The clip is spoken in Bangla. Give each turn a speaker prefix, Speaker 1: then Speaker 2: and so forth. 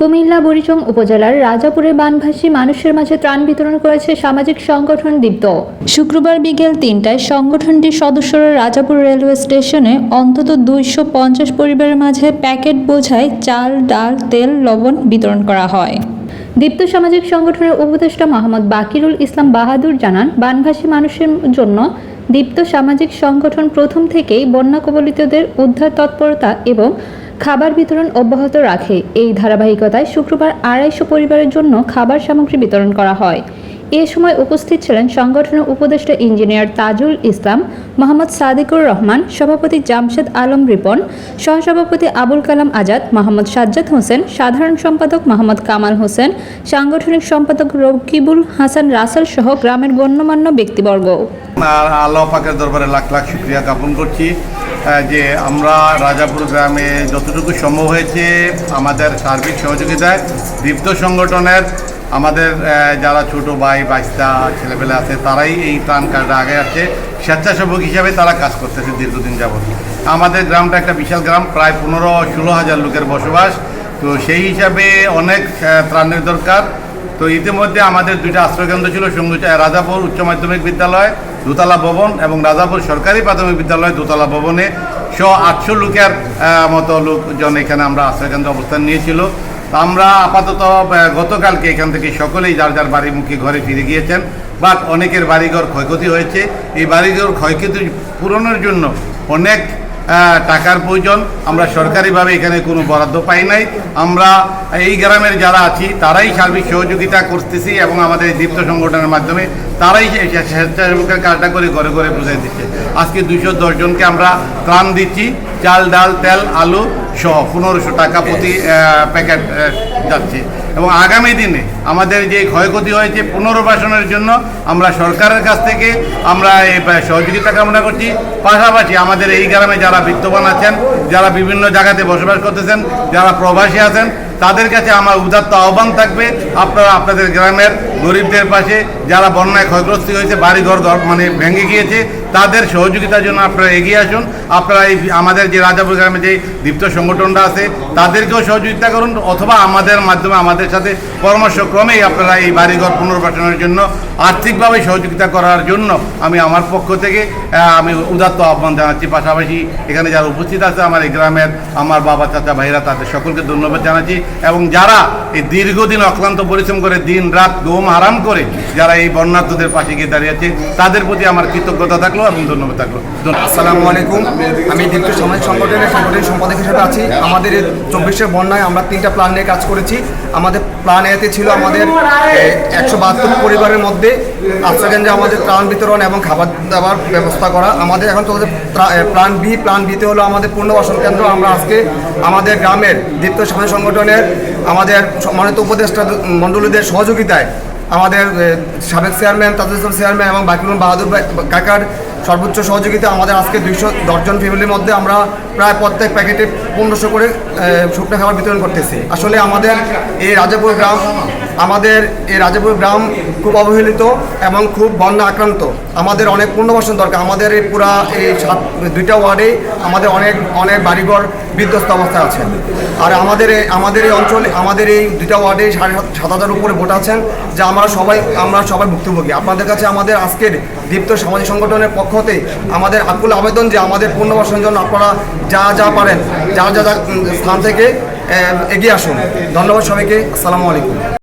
Speaker 1: কুমিল্লা বুড়িচং উপজেলার রাজাপুরে বানভাসী মানুষের মাঝে ত্রাণ বিতরণ করেছে সামাজিক সংগঠন দীপ্ত। শুক্রবার বিকেল তিনটায় সংগঠনটির সদস্যরা রাজাপুর রেলওয়ে স্টেশনে অন্তত দুইশো পঞ্চাশ পরিবারের মাঝে প্যাকেট বোঝায় চাল, ডাল, তেল, লবণ বিতরণ করা হয়। দীপ্ত সামাজিক সংগঠনের উপদেষ্টা মোহাম্মদ বাকিরুল ইসলাম বাহাদুর জানান, বানভাসী মানুষের জন্য দীপ্ত সামাজিক সংগঠন প্রথম থেকেই বন্যা কবলিতদের উদ্ধার তৎপরতা এবং খাবার বিতরণ অব্যাহত রাখে। এই ধারাবাহিকতায় শুক্রবার আড়াইশো পরিবারের জন্য খাবার সামগ্রী বিতরণ করা হয়। এ সময় উপস্থিত ছিলেন সংগঠনের উপদেষ্টা ইঞ্জিনিয়ার তাজুল ইসলাম, মোহাম্মদ সাদিকুর রহমান, সভাপতি জামশেদ আলম রিপন, সহসভাপতি আবুল কালাম আজাদ, মোহাম্মদ সাজ্জাদ হোসেন, সাধারণ সম্পাদক মোহাম্মদ কামাল হোসেন, সাংগঠনিক সম্পাদক রকিবুল হাসান রাসেল সহ গ্রামের গণ্যমান্য ব্যক্তিবর্গ।
Speaker 2: আল্লাহ পাকের দরবারে লাখ লাখ শুক্রিয়া জ্ঞাপন করছি। যে আমরা রাজাপুর গ্রামে যতটুকু সম্ভব হয়েছে আমাদের সার্বিক সহযোগিতায় দীপ্ত সংগঠনের আমাদের যারা ছোট ভাই বাইস্তা ছেলেপেলে আছে, তারাই এই ত্রাণ কাজটা আগে আছে স্বেচ্ছাসেবক হিসাবে তারা কাজ করতেছে দীর্ঘদিন যাবত আমাদের গ্রামটা একটা বিশাল গ্রাম, প্রায় পনেরো ষোলো হাজার লোকের বসবাস। তো সেই হিসাবে অনেক ত্রাণের দরকার। তো ইতিমধ্যে আমাদের দুইটা আশ্রয়কেন্দ্র ছিল রাজাপুর উচ্চ মাধ্যমিক বিদ্যালয় দোতলা ভবন এবং রাজাপুর সরকারি প্রাথমিক বিদ্যালয় দোতলা ভবনে শ আটশো লোকের মতো লোকজন এখানে আমরা আশ্রয়কেন্দ্রে অবস্থান নিয়েছিল। আমরা আপাতত গতকালকে এখান থেকে সকলেই যার যার বাড়িমুখী ঘরে ফিরে গিয়েছেন, বাট অনেকের বাড়িঘর ক্ষয়ক্ষতি হয়েছে। এই বাড়িঘর ক্ষয়ক্ষতি পূরণের জন্য অনেক টাকার প্রয়োজন। আমরা সরকারিভাবে এখানে কোনো বরাদ্দ পাই নাই। আমরা এই গ্রামের যারা আছি, তারাই সার্বিক সহযোগিতা করতেছি এবং আমাদের এই দীপ্ত সংগঠনের মাধ্যমে তারাই স্বেচ্ছাসেবকের কাজটা করে ঘরে ঘরে বুঝাই দিচ্ছে। আজকে দুশো জনকে আমরা ত্রাণ দিচ্ছি। চাল, ডাল, তেল, আলু সহ পনেরোশো টাকা প্রতি প্যাকেট যাচ্ছে। এবং আগামী দিনে আমাদের যে ক্ষয়ক্ষতি হয়েছে পুনর্বাসনের জন্য আমরা সরকারের কাছ থেকে আমরা এই সহযোগিতা কামনা করছি। পাশাপাশি আমাদের এই গ্রামে যারা বিত্তবান আছেন যারা বিভিন্ন জায়গাতে বসবাস করতেছেন যারা প্রবাসী আছেন তাদের কাছে আমার উদাত্ত আহ্বান থাকবে। আপনারা আপনাদের গ্রামের গরিবদের পাশে যারা বন্যায় ক্ষয়গ্রস্ত হয়েছে, বাড়িঘর ঘর মানে ভেঙে গিয়েছে, তাদের সহযোগিতার জন্য আপনারা এগিয়ে আসুন। আপনারা এই আমাদের যে রাজাপুর গ্রামে যে দীপ্ত সংগঠনটা আছে, তাদেরকেও সহযোগিতা করুন, অথবা আমাদের মাধ্যমে আমাদের সাথে পরামর্শক্রমেই আপনারা এই বাড়িঘর পুনর্বাসনের জন্য আর্থিকভাবে সহযোগিতা করার জন্য আমি আমার পক্ষ থেকে আমি উদাত্ত আহ্বান জানাচ্ছি। পাশাপাশি এখানে যারা উপস্থিত আছে, আমার এই গ্রামের আমার বাবা, চাচা, ভাইরা, তাদের সকলকে ধন্যবাদ জানাচ্ছি। এবং যারা এই দীর্ঘদিন অক্লান্ত পরিশ্রম করে দিন রাত ঘুম হারাম করে যারা এই বন্যার্থদের পাশে গিয়ে দাঁড়িয়েছে তাদের প্রতি আমার কৃতজ্ঞতা থাকল এবং ধন্যবাদ থাকল।
Speaker 3: আসসালামু আলাইকুম। আমি দীপ্ত সমাজ সংগঠনের সাংগঠনিক সম্পাদক হিসেবে আছি। আমাদের এই চব্বিশের বন্যায় আমরা তিনটা প্ল্যান নিয়ে কাজ করেছি। আমাদের প্ল্যান এতে ছিল আমাদের একশো বাহাত্তর পরিবারের মধ্যে আশ্রয়কেন্দ্রে আমাদের ত্রাণ বিতরণ এবং খাবার দাবার ব্যবস্থা করা। আমাদের এখন চলছে প্ল্যান বি প্ল্যান বিতে হলো আমাদের পুনর্বাসন কেন্দ্র। আমরা আজকে আমাদের গ্রামের দীপ্ত সমাজ সংগঠনের, আমাদের সম্মানিত উপদেষ্টা মণ্ডলীদের সহযোগিতায় আমাদের সাবেক চেয়ারম্যান তাজুল চেয়ারম্যান এবং বাকিরুল বাহাদুর কাকার সর্বোচ্চ সহযোগিতা আমাদের আজকে দুইশো দশজন ফ্যামিলির মধ্যে আমরা প্রায় প্রত্যেক প্যাকেটে পনেরোশো করে শুকনো খাবার বিতরণ করতেছি। আসলে আমাদের এই রাজাপুর গ্রাম আমাদের এই রাজাপুর গ্রাম খুব অবহেলিত এবং খুব বন্যা আক্রান্ত। আমাদের অনেক পুনর্বাসন দরকার। আমাদের এই পুরা এই সাত দুইটা ওয়ার্ডে আমাদের অনেক অনেক বাড়িঘর বিধ্বস্ত অবস্থায় আছে। আর আমাদের আমাদের এই অঞ্চলে আমাদের এই দুইটা ওয়ার্ডে সাড়ে সাত হাজার উপরে ভোট আছেন যে আমরা সবাই আমরা সবাই ভুক্তভোগী। আপনাদের কাছে আমাদের আজকের দীপ্ত সামাজিক সংগঠনের পক্ষ হতে আমাদের আকুল আবেদন যে আমাদের পুনর্বাসনের জন্য আপনারা যা যা পারেন যা যা, স্থান থেকে এগিয়ে আসুন। ধন্যবাদ সবাইকে। আসসালামু আলাইকুম।